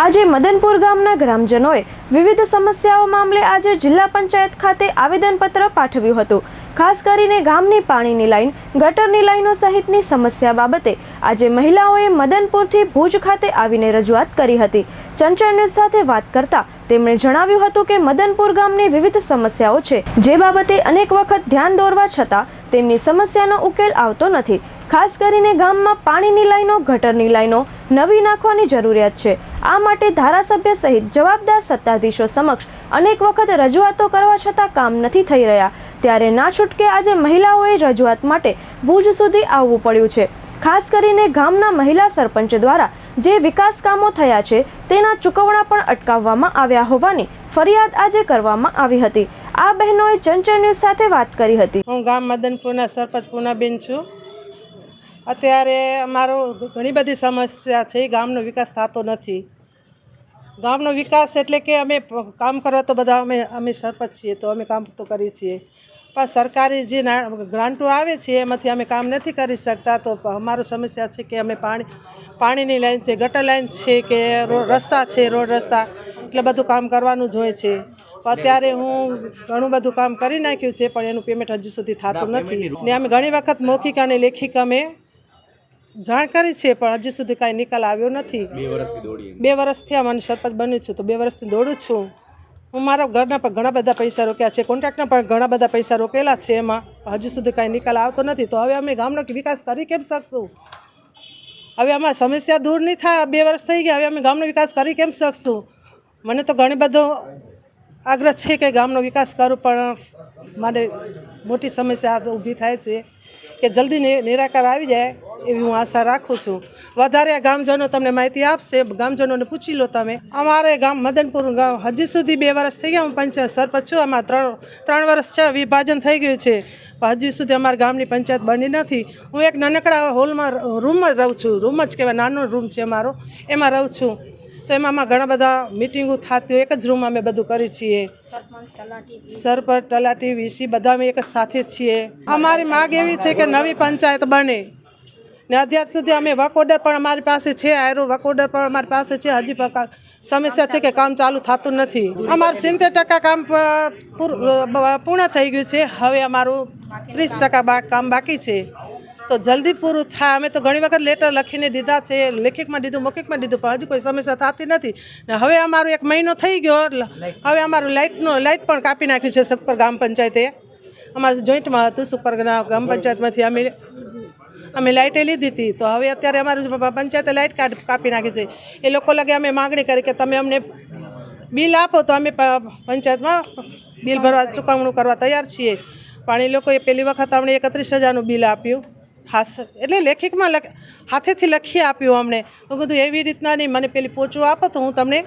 આજે મદનપુર ગામના ગ્રામજનોએ વિવિધ સમસ્યાઓ મામલે આજે જિલ્લા પંચાયત ખાતે આવેદનપત્ર પાઠવ્યું હતું. ખાસ કરીને ગામની પાણીની લાઈન ગટરની લાઈનો સહિતની સમસ્યા બાબતે આજે મહિલાઓએ મદનપુરથી ભુજ ખાતે આવીને રજૂઆત કરી હતી. ચંચળ ન્યૂઝ સાથે વાત કરતા તેમણે જણાવ્યું હતું કે મદનપુર ગામની વિવિધ સમસ્યાઓ છે. જે બાબતે અનેક વખત ધ્યાન દોરવા છતાં તેમની સમસ્યાનો ઉકેલ આવતો નથી. ખાસ કરીને ગામમાં પાણીની લાઈનો, ગટરની લાઈનો નવી નાખવાની જરૂરિયાત છે. આ માટે ધારાસભ્ય સહિત જવાબદાર સત્તાધીશો સમક્ષ અનેક વખત રજૂઆતો કરવા છતાં કામ નથી થઈ રહ્યા. ત્યારે ના છૂટકે આજે મહિલાઓએ રજૂઆત માટે ભુજ સુધી આવવું પડ્યું છે. ખાસ કરીને ગામના મહિલા સરપંચ દ્વારા જે વિકાસ કામો થયા છે, તેના ચૂકવણા પણ અટકાવવામાં આવ્યા હોવાની ફરિયાદ આજે કરવામાં આવી હતી. આ બહેનોએ ચંચળ ન્યૂઝ સાથે વાત કરી હતી. હું ગામ મદનપુરના સરપંચ પૂનાબેન છું. અત્યારે અમારો ઘણી બધી સમસ્યા છે ગામનો વિકાસ થતો નથી. ગામનો વિકાસ એટલે કે અમે કામ કરવા તો બધા અમે અમે સરપંચ છીએ તો અમે કામ તો કરીએ છીએ. પણ સરકારી જે ગ્રાન્ટો આવે છે એમાંથી અમે કામ નથી કરી શકતા તો અમારો સમસ્યા છે કે અમે પાણી પાણીની લાઈન છે ગટર લાઈન છે કે રસ્તા છે રોડ રસ્તા એટલે બધું કામ કરવાનું જ હોય છે. અત્યારે હું ઘણું બધું કામ કરી નાખ્યું છે પણ એનું પેમેન્ટ હજુ સુધી થતું નથી. ને અમે ઘણી વખત મૌખિક અને લેખિક અમે જાણ કરી છે પણ હજુ સુધી કાંઈ નિકાલ આવ્યો નથી. બે વર્ષ થયા મને સરપંચ બન્યું છું તો બે વર્ષથી દોડું છું. હું મારા ઘરના પણ ઘણા બધા પૈસા રોક્યા છે કોન્ટ્રાક્ટના પણ ઘણા બધા પૈસા રોકેલા છે એમાં. હજુ સુધી કાંઈ નિકાલ આવતો નથી તો હવે અમે ગામનો વિકાસ કરી કેમ શકશું? હવે અમારી સમસ્યા દૂર નહીં થાય બે વર્ષ થઈ ગયા હવે અમે ગામનો વિકાસ કરી કેમ શકશું? મને તો ઘણી બધો આગ્રહ છે કે ગામનો વિકાસ કરું પણ મારે મોટી સમસ્યા ઊભી થાય છે કે જલ્દી નિરાકાર આવી જાય. એવી હું આશા રાખું છું. વધારે ગામજનો તમને માહિતી આપશે. ગામજનોને પૂછી લો તમે. અમારે ગામ મદનપુર ગામ હજી સુધી બે વર્ષ થઈ ગયા. હું પંચાયત સરપંચ છું. આમાં ત્રણ ત્રણ વર્ષ છે. વિભાજન થઈ ગયું છે. હજી સુધી અમારા ગામની પંચાયત બની નથી. હું એક નાનકડા હોલમાં રૂમમાં રહું છું. રૂમ જ કહેવાય, નાનો રૂમ છે અમારો. એમાં રહું છું. તો એમાં ઘણા બધા મિટિંગો થતી હોય. એક જ રૂમમાં અમે બધું કરીએ છીએ. સરપંચ, તલાટી, વીસી બધા અમે એક સાથે છીએ. અમારી માગ એવી છે કે નવી પંચાયત બને. ને અત્યાર સુધી અમે વકોડર પણ અમારી પાસે છે, આયરો વકોડર પણ અમારી પાસે છે. હજી સમસ્યા છે કે કામ ચાલુ થતું નથી. અમારું સિત્તેર ટકા કામ પૂર્ણ થઈ ગયું છે. હવે અમારું ત્રીસ ટકા કામ બાકી છે. તો જલ્દી પૂરું થાય. અમે તો ઘણી વખત લેટર લખીને દીધા છે. લેખિતમાં દીધું, મૌખિકમાં દીધું, પણ હજુ કોઈ સમસ્યા થતી નથી. ને હવે અમારું એક મહિનો થઈ ગયો. હવે અમારું લાઇટનું લાઇટ પણ કાપી નાખ્યું છે સુપર ગ્રામ પંચાયતે. અમારું જોઈન્ટમાં હતું સુપર ગ્રામ ગ્રામ પંચાયતમાંથી અમે અમે લાઇટે લીધી હતી. તો હવે અત્યારે અમારું પંચાયતે લાઇટ કાપી નાખી છે. એ લોકો લગે અમે માગણી કરી કે તમે અમને બિલ આપો તો અમે પંચાયતમાં બિલ ભરવા, ચૂકવણું કરવા તૈયાર છીએ. પણ એ લોકોએ પહેલી વખત અમને એકત્રીસ હજારનું બિલ આપ્યું. હાસ, એટલે લેખિકમાં લખ, હાથેથી લખી આપ્યું અમને. તો કીધું એવી રીતના નહીં, મને પેલી પોચું આપો તો હું તમને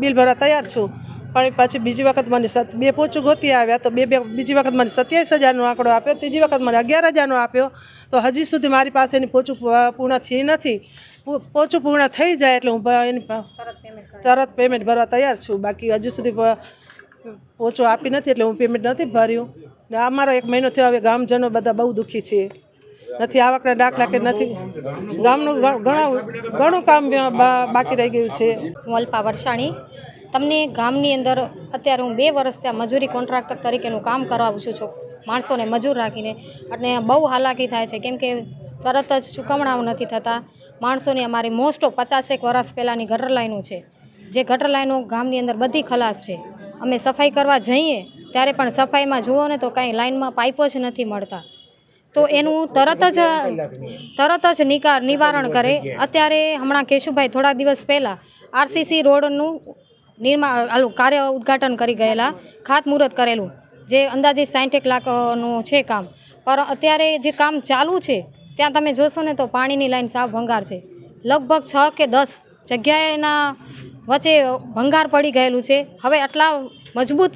બિલ ભરવા તૈયાર છું. પણ પછી બીજી વખત મને સત, બે પોચું ગોતી આવ્યા તો બે બે, બીજી વખત મને સત્યાવીસ હજારનો આંકડો આપ્યો, ત્રીજી વખત મને અગિયાર હજારનો આપ્યો. તો હજી સુધી મારી પાસે એની પોચું પૂર્ણ થઈ નથી. પોચું પૂર્ણ થઈ જાય એટલે હું એની તરત પેમેન્ટ ભરવા તૈયાર છું. બાકી હજુ સુધી પોચું આપી નથી એટલે હું પેમેન્ટ નથી ભર્યું. ને અમારો એક મહિનો થયો હવે ગામજનો બધા બહુ દુઃખી છે. નથી આવકના દાખલા કે નથી. ગામનું ઘણા ઘણું કામ બાકી રહી ગયું છે. વલ્પા વરસાણી તમને ગામની અંદર અત્યારે હું બે વર્ષ ત્યાં મજૂરી કોન્ટ્રાક્ટર તરીકેનું કામ કરાવું છું છું માણસોને મજૂર રાખીને. અને બહુ હાલાકી થાય છે. કેમ કે તરત જ ચૂકવણાઓ નથી થતા. માણસોની અમારી મોસ્ટ ઓફ પચાસેક વર્ષ પહેલાંની ગટર લાઈનો છે. જે ગટર લાઈનો ગામની અંદર બધી ખલાસ છે. અમે સફાઈ કરવા જઈએ ત્યારે પણ સફાઈમાં જુઓ ને તો કાંઈ લાઈનમાં પાઇપો જ નથી મળતા. તો એનું તરત જ તરત જ નિકાર, નિવારણ કરે. અત્યારે હમણાં કેશુભાઈ થોડા દિવસ પહેલાં આરસીસી રોડનું નિર્માણ કાર્ય ઉદ્ઘાટન કરી ગયેલા. ખાતમુહૂર્ત કરેલું. જે અંદાજે સાઠેક લાખનું છે કામ. પર અત્યારે જે કામ ચાલુ છે, ત્યાં તમે જોશો ને તો પાણીની લાઈન સાવ ભંગાર છે. લગભગ છ કે દસ જગ્યાએના વચ્ચે ભંગાર પડી ગયેલું છે. હવે આટલા મજબૂત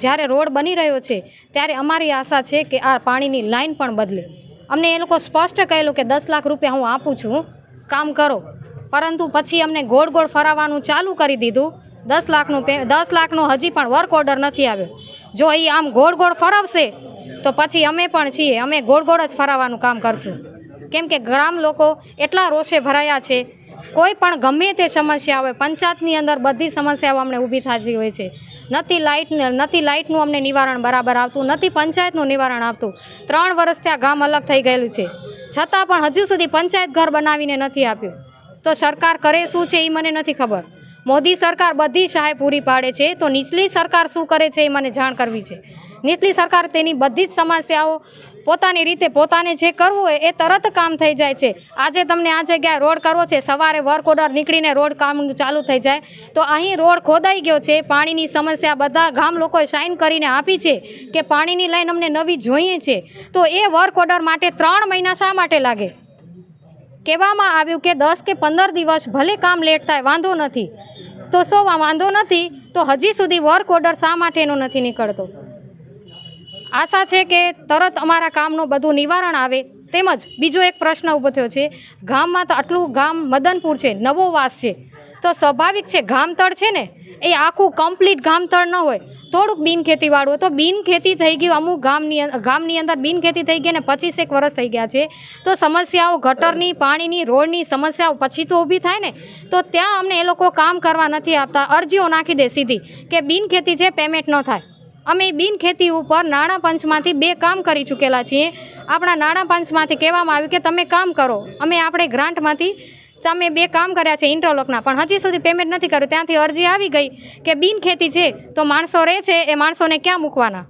જ્યારે રોડ બની રહ્યો છે, ત્યારે અમારી આશા છે કે આ પાણીની લાઈન પણ બદલે. અમને એ લોકો સ્પષ્ટ કહેલું કે દસ લાખ રૂપિયા હું આપું છું, કામ કરો. પરંતુ પછી અમને ગોળ ગોળ ફરાવવાનું ચાલુ કરી દીધું. દસ લાખનું પે દસ લાખનો હજી પણ વર્ક ઓર્ડર નથી આવ્યો. જો એ આમ ગોળ ગોળ ફરાવશે, તો પછી અમે પણ છીએ, અમે ગોળ ગોળ જ ફરાવવાનું કામ કરશું. કેમ કે ગ્રામ લોકો એટલા રોષે ભરાયા છે. કોઈ પણ ગમે તે સમસ્યા હોય, પંચાયતની અંદર બધી સમસ્યાઓ અમને ઊભી થતી હોય છે. નથી લાઇટ નથી લાઇટનું અમને નિવારણ બરાબર આવતું, નથી પંચાયતનું નિવારણ આવતું. ત્રણ વર્ષથી આ ગામ અલગ થઈ ગયેલું છે. છતાં પણ હજુ સુધી પંચાયત ઘર બનાવીને નથી આપ્યું. તો સરકાર કરે શું છે એ મને નથી ખબર. મોદી સરકાર બધી સહાય પૂરી પાડે છે. તો નીચલી સરકાર શું કરે છે એ મને જાણ કરવી છે. નીચલી સરકાર તેની બધી જ સમસ્યાઓ પોતાની રીતે પોતાને જે કરવું હોય એ તરત કામ થઈ જાય છે. આજે તમને આ જગ્યાએ રોડ કરવો છે, સવારે વર્ક ઓર્ડર નીકળીને રોડ કામ ચાલુ થઈ જાય. તો અહીં રોડ ખોદાઈ ગયો છે, પાણીની સમસ્યા બધા ગામ લોકોએ સાઇન કરીને આપી છે કે પાણીની લાઈન અમને નવી જોઈએ છે. તો એ વર્ક ઓર્ડર માટે ત્રણ મહિના શા માટે લાગે? કહેવામાં આવ્યું કે દસ કે પંદર દિવસ ભલે કામ લેટ થાય, વાંધો નથી. તો સો વાંધો નથી, તો હજી સુધી વર્ક ઓર્ડર શા માટેનો નથી નીકળતો? આશા છે કે તરત અમારા કામનું બધું નિવારણ આવે. તેમજ બીજો એક પ્રશ્ન ઊભો થયો છે, ગામમાં તો આટલું ગામ મદનપુર છે, નવો વાસ છે. તો સ્વાભાવિક છે ગામતળ છે ને, એ આખું કમ્પ્લીટ ગામતળ ન હોય. થોડુંક બિનખેતીવાળું તો બિનખેતી થઈ ગયું અમુક ગામની ગામની અંદર બિનખેતી થઈ ગઈ ને પચીસેક વર્ષ થઈ ગયા છે. તો સમસ્યાઓ ગટરની, પાણીની, રોડની સમસ્યાઓ પછી તો ઊભી થાય ને, તો ત્યાં અમને એ લોકો કામ કરવા નથી આપતા. અરજીઓ નાખી દે સીધી કે બિનખેતી છે, પેમેન્ટ ન થાય. અમે બિનખેતી ઉપર નાણાં પંચમાંથી બે કામ કરી ચૂકેલા છીએ. આપણા નાણાં પંચમાંથી કહેવામાં આવ્યું કે તમે કામ કરો. અમે આપણે ગ્રાન્ટમાંથી તમે બે કામ કર્યા છે ઇન્ટરલોકના પણ હજી સુધી પેમેન્ટ નથી કર્યું. ત્યાંથી અરજી આવી ગઈ કે બિનખેતી છે, તો માણસો રહે છે, એ માણસોને ક્યાં મૂકવાના?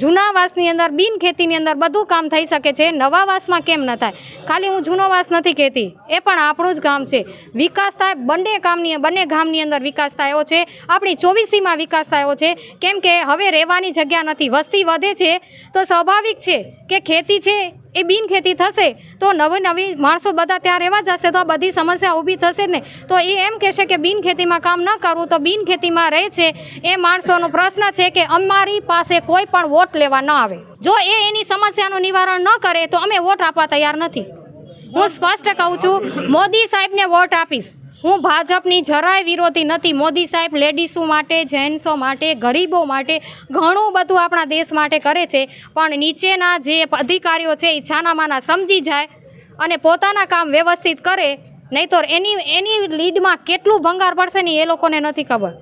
જૂના વાસની અંદર, બિનખેતીની અંદર બધું કામ થઈ શકે છે, નવા વાસમાં કેમ ન થાય? ખાલી હું જૂનો વાસ નથી કહેતી, એ પણ આપણું જ ગામ છે. વિકાસ થાય, બંને કામની, બંને ગામની અંદર વિકાસ થયો છે. આપણી ચોવીસીમાં વિકાસ થયો છે. કેમ કે હવે રહેવાની જગ્યા નથી, વસ્તી વધે છે, તો સ્વાભાવિક છે કે ખેતી છે એ બિનખેતી થશે, તો નવી નવી માણસો બધા ત્યાં રહેવા જશે, તો આ બધી સમસ્યા ઊભી થશે ને. તો એ એમ કહેશે કે બિનખેતીમાં કામ ન કરવું, તો બિનખેતીમાં રહે છે. એ માણસોનો પ્રશ્ન છે કે અમારી પાસે કોઈ પણ વોટ લેવા ન આવે. જો એ એની સમસ્યાનું નિવારણ ન કરે, તો અમે વોટ આપવા તૈયાર નથી. હું સ્પષ્ટ કહું છું, મોદી સાહેબને વોટ આપીશ. હું ભાજપની જરાય વિરોધી નથી. મોદી સાહેબ લેડીસો માટે, જેન્ટ્સો માટે, ગરીબો માટે ઘણું બધું આપણા દેશ માટે કરે છે. પણ નીચેના જે અધિકારીઓ છે, એ છાનામાના સમજી જાય અને પોતાના કામ વ્યવસ્થિત કરે. નહીં તો એની એની લીડમાં કેટલું ભંગાર પડશે ને એ લોકોને નથી ખબર.